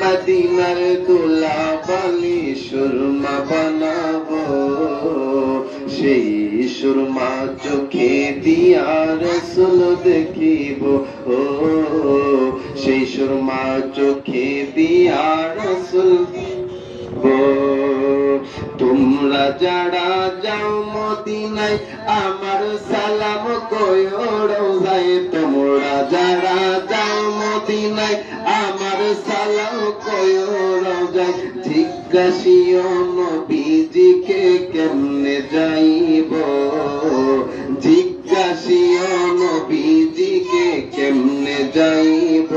মদিনার দুলা বালি সুরমা বানাবো সেই সুরমা চোখে দিয়া রসুল দেখিব। ও, সেই সুরমা চোখে দিয়া রসুল তোমরা যারা যাও মদিনায়, আমার সালাম কয় রোজায়। তোমরা যারা মদিনায় আমার সালাম কয়ো রোজায়। জিজ্ঞাসিও নবীজিকে কেমনে যাইব? জিজ্ঞাসিও নবীজিকে কেমনে যাইব?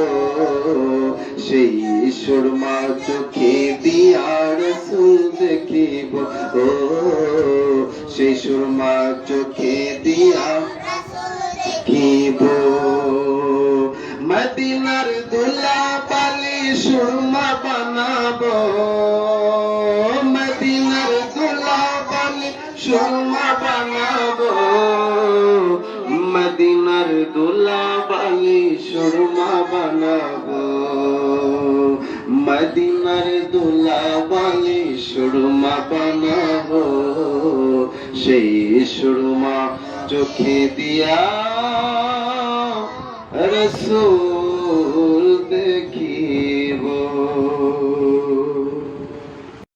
সেই সুরমা চোখে দিয়ার সুল দেখিব। ও সেই সুরমা চোখে দিয়া দেখিব। মদিনার দুলা পালি সুরমা বানাবো। মদিনার দুলা পালি সুরমা বানাবো। মদিনার দুলা বালি সুরমা বানাবো। মদিনার দুলা বালি সুরমা বানাবো। সেই সুরমা চোখে দিয়া। রসুল দেখিব।